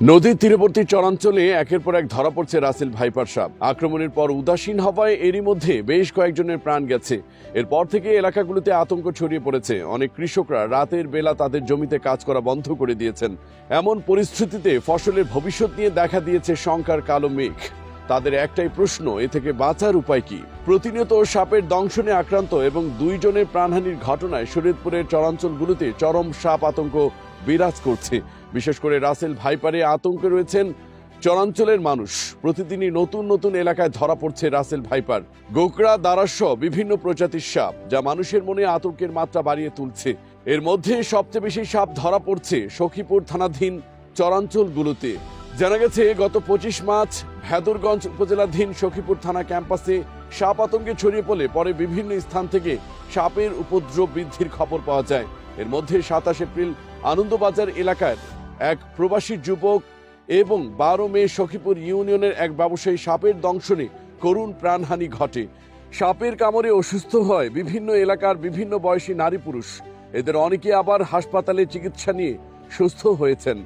নদীর তীরবর্তী চরাঞ্চলে একের পর এক ধরা পড়ছে রাসেল ভাইপার সাপ। আক্রমণের পর উদাসীন হওয়ায় এরই মধ্যে বেশ কয়েকজনের প্রাণ গেছে। এরপর থেকে এলাকাগুলোতে আতঙ্ক ছড়িয়ে পড়েছে। অনেক কৃষকরা রাতের বেলা তাদের জমিতে কাজ করা বন্ধ করে দিয়েছেন। এমন পরিস্থিতিতে ফসলের ভবিষ্যৎ নিয়ে দেখা দিয়েছে শঙ্কার কালো মেঘ। তাদের একটাই প্রশ্ন, এ থেকে বাঁচার উপায় কি? প্রতিনিয়ত সাপের দংশনে আক্রান্ত এবং দুইজনের প্রাণহানির ঘটনায় শরীয়তপুরের চরাঞ্চলগুলোতে চরম সাপ আতঙ্ক বিরাজ করছে। বিশেষ করে রাসেল ভাইপারে আতঙ্কে রয়েছেন চরাঞ্চলের মানুষ। প্রতিদিনই নতুন নতুন এলাকায় ধরা পড়ছে রাসেল ভাইপার। গোকরা দারাসহ বিভিন্ন প্রজাতির সাপ, যা মানুষের মনে আতঙ্কের মাত্রা বাড়িয়ে তুলছে। এর মধ্যে সবচেয়ে বেশি সাপ ধরা পড়ছে সখীপুর থানাধীন চরাঞ্চলগুলোতে। জানা গেছে, গত পঁচিশ মার্চ ভেদরগঞ্জ উপজেলাধীন সখীপুর থানা ক্যাম্পাসে সাপ আতঙ্কে ছড়িয়ে পড়লে পরে বিভিন্ন স্থান থেকে সাপের উপদ্রব বৃদ্ধির খবর পাওয়া যায়। এর মধ্যে সাতাশ এপ্রিল আনন্দবাজার এলাকার এক প্রবাসী যুবক এবং বারো মে সখীপুর ইউনিয়নের এক ব্যবসায়ী সাপের দংশনে করুণ প্রাণহানি ঘটে। সাপের কামড়ে অসুস্থ হয় বিভিন্ন এলাকার বিভিন্ন বয়সী নারী পুরুষ। এদের অনেকে আবার হাসপাতালে চিকিৎসা নিয়ে সুস্থ হয়েছেন।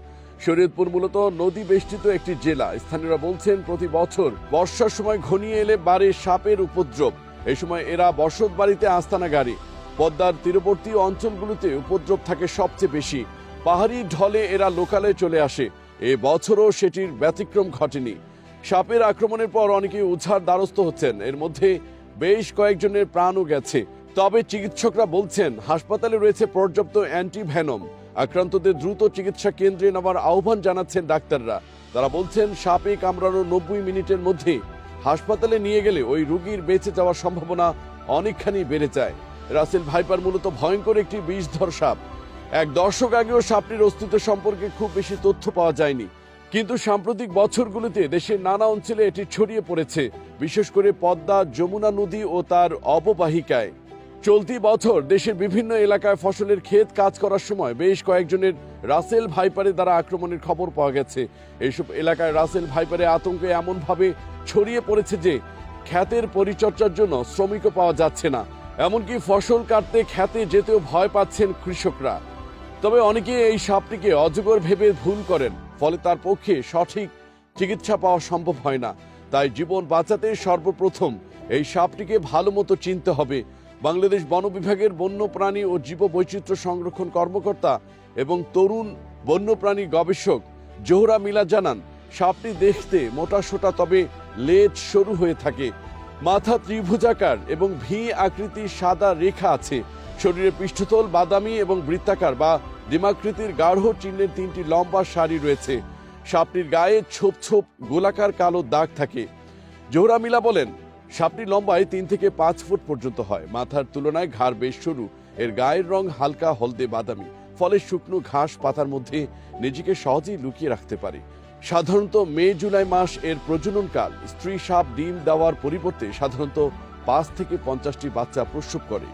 শরীয়তপুর মূলত নদী বেষ্টিত একটি জেলা। স্থানীয়রা বলছেন, প্রতি বছর বর্ষার সময় ঘনিয়ে এলে বাড়ে সাপের উপদ্রব। এ সময় এরা বসত বাড়িতে আস্তানা গাড়ি। পদ্মার তীরবর্তী অঞ্চলগুলোতে উপদ্রব থাকে সবচেয়ে বেশি। পাহাড়ি ঢলে এরা লোকালে চলে আসে। এ বছরও সেটির ব্যতিক্রম ঘটেনি। সাপের আক্রমণের পর অনেকে উদ্ধার দ্বারস্থ হচ্ছেন। এর মধ্যে বেশ কয়েকজনের প্রাণও গেছে। তবে চিকিৎসকরা বলছেন, হাসপাতালে রয়েছে পর্যাপ্ত অ্যান্টিভ্যানম আক্রান্তদের দ্রুত চিকিৎসা কেন্দ্রে নেওয়ার আহ্বান জানাচ্ছেন ডাক্তাররা। তারা বলছেন, সাপে কামড়ানোর নব্বই মিনিটের মধ্যে হাসপাতালে নিয়ে গেলে ওই রুগীর বেঁচে যাওয়ার সম্ভাবনা অনেকখানি বেড়ে যায়। রাসেল ভাইপার মূলত ভয়ঙ্কর একটি বিষধর সাপ। এক দশক আগেও সাপটির অস্তিত্ব সম্পর্কে খুব বেশি তথ্য পাওয়া যায়নি। কিন্তু সাম্প্রতিক বছরগুলোতে দেশের নানা অঞ্চলে এটি ছড়িয়ে পড়েছে, বিশেষ করে পদ্মা, যমুনা নদী ও তার অববাহিকায় চলতি বছর দেশের বিভিন্ন এলাকায় ফসলের ক্ষেত কাজ করার সময় বেশ কয়েকজনের রাসেল ভাইপারে দ্বারা আক্রমণের খবর পাওয়া গেছে। এইসব এলাকায় রাসেল ভাইপারে আতঙ্কে এমনভাবে ছড়িয়ে পড়েছে যে, খ্যাতের পরিচর্যার জন্য শ্রমিকও পাওয়া যাচ্ছে না। এমনকি ফসল কাটতে খ্যাতে যেতেও ভয় পাচ্ছেন কৃষকরা। তবে অনেকে এই সাপটিকে অজগর ভেবে ভুল করেন, ফলে তার পক্ষে সঠিক চিকিৎসা পাওয়া সম্ভব হয় না। তাই জীবন বাঁচাতে সর্বপ্রথম এই সাপটিকে ভালো মতো চিনতে হবে। বাংলাদেশ বন বিভাগের বন্যপ্রাণী ও জীববৈচিত্র্য সংরক্ষণ কর্মকর্তা এবং তরুণ বন্যপ্রাণী গবেষক জোহরা মিলা জানান, সাপটি দেখতে মোটা সোটা তবে লেজ সরু হয়ে থাকে। মাথা ত্রিভুজাকার এবং ভি আকৃতির সাদা রেখা আছে। শরীরের পৃষ্ঠতল বাদামি এবং বৃত্তাকার বা ডিমাকৃতির গাঢ় চিহ্নের তিনটি লম্বা সারি রয়েছে। সাপটির গায়ে ছোপ ছোপ গোলাকার কালো দাগ থাকে। জোহরা মিলা বলেন সাপটি লম্বায় তিন থেকে পাঁচ ফুট পর্যন্ত হয়। মাথার তুলনায় ঘাড় বেশ সরু। এর গায়ের রং হালকা হলদে বাদামি। ফলে শুকনো ঘাস পাতার মধ্যে নিজেকে সহজেই লুকিয়ে রাখতে পারে। সাধারণত মে, জুলাই মাস এর প্রজননকাল, স্ত্রী সাপ ডিম দেওয়ার পরিবর্তে সাধারণত পাঁচ থেকে পঞ্চাশটি বাচ্চা প্রসব করে।